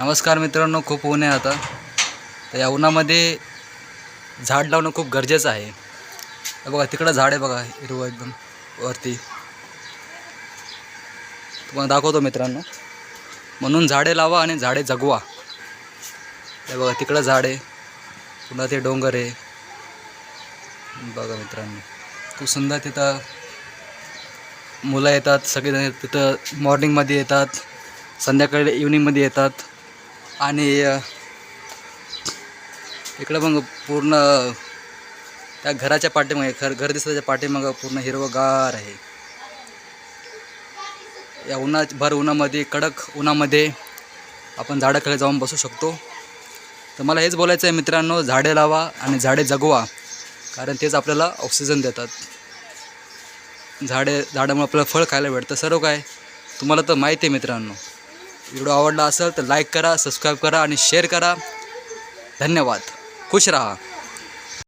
नमस्कार मित्रांनो खूप ऊन आहे आता. तर या उन्हामध्ये झाड लावणं खूप गरजेचं आहे. हे बघा तिकडं झाड आहे बघा हिरवं एकदम वरती. तुम्हाला दाखवतो मित्रांनो. म्हणून झाडे लावा आणि झाडे जगवा. हे बघा तिकडं झाड आहे. पुन्हा ते डोंगर आहे. बघा मित्रांनो खूप सुंदर तिथं मुलं येतात सगळेजण तिथं मॉर्निंगमध्ये येतात संध्याकाळी इव्हनिंगमध्ये येतात. आणि इकडं मग पूर्ण त्या घराच्या पाठीमागे घर घर दिसल्याच्या पाठीमागं पूर्ण हिरवगार आहे. या उन्हा भर उन्हामध्ये कडक उन्हामध्ये आपण झाडाखाली जाऊन बसू शकतो. तर मला हेच बोलायचं आहे मित्रांनो झाडे लावा आणि झाडे जगवा कारण तेच आपल्याला ऑक्सिजन देतात. झाडे झाडामुळे आपल्याला फळ खायला भेटतं. सर्व काय? तुम्हाला तर माहिती आहे मित्रांनो. व्हिडिओ आवडला असेल तर लाईक करा सबस्क्राईब करा आणि शेअर करा. धन्यवाद. खुश रहा.